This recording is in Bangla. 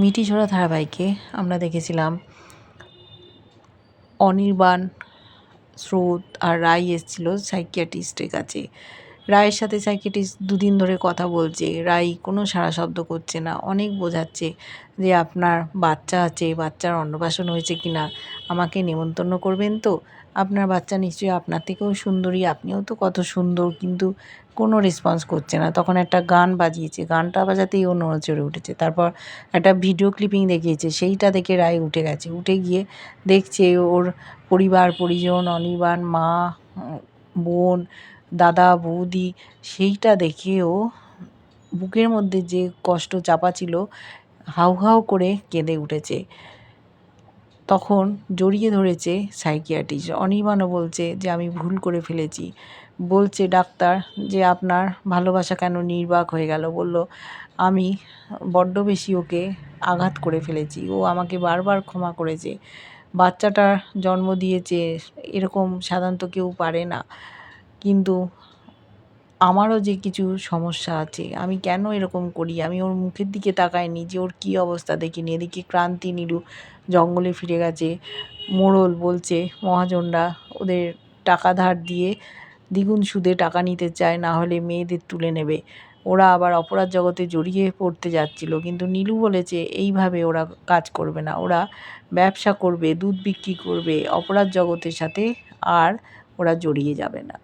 মিটি ঝরা ধারাবাহিকে আমরা দেখেছিলাম অনির্বাণ স্রোত আর রায় এসেছিল সাইকিয়াটিস্টের কাছে। রায়ের সাথে সাইকিয়াটিস্ট দুদিন ধরে কথা বলছে। রায় কোনো সারা শব্দ করছে না। অনেক বোঝাচ্ছে যে আপনার বাচ্চা আছে, বাচ্চার অন্নপ্রাশন হয়েছে কি না আমাকে নেমন্তন্ন করবেন তো? আপনার বাচ্চা নিশ্চয়ই আপনার থেকেও সুন্দরী, আপনিও তো কত সুন্দর, কিন্তু কোনো রেসপন্স করছে না। তখন একটা গান বাজিয়েছে, গানটা বাজাতেই ও নড়ে উঠেছে। তারপর একটা ভিডিও ক্লিপিং দেখিয়েছে, সেইটা দেখে রায় উঠে গেছে। উঠে গিয়ে দেখছে ওর পরিবার, পরিজন অনির্বাণ মা, বোন, দাদা, বৌদি, সেইটা দেখে ও বুকের মধ্যে যে কষ্ট চাপা ছিল, হাউ হাউ করে কেঁদে উঠেছে। তখন জড়িয়ে ধরেছে সাইকিয়াট্রিস্ট অনির্বাণও বলছে যে, আমি ভুল করে ফেলেছি। বলছে ডাক্তার যে, আপনার ভালোবাসা কেন নির্বাক হয়ে গেল? বলল, আমি বড্ড বেশি ওকে আঘাত করে ফেলেছি। ও আমাকে বারবার ক্ষমা করেছে। বাচ্চাটার জন্ম দিয়েছে, এরকম সাধারণত কেউ পারে না। কিন্তু আমারও যে কিছু সমস্যা আছে, আমি কেন এরকম করি? আমি ওর মুখের দিকে তাকাইনি যে ওর কী অবস্থা দেখিনি। এদিকে ক্রান্তি, নীলু জঙ্গলে ফিরে গেছে। মোড়ল বলছে, মহাজনরা ওদের টাকা ধার দিয়ে দ্বিগুণ সুদে টাকা নিতে চায়, না হলে মেয়েদের তুলে নেবে। ওরা আবার অপরাধ জগতে জড়িয়ে পড়তে যাচ্ছিল। কিন্তু নীলু বলেছে, এইভাবে ওরা কাজ করবে না। ওরা ব্যবসা করবে, দুধ বিক্রি করবে, অপরাধ জগতের সাথে আর ওরা জড়িয়ে যাবে না।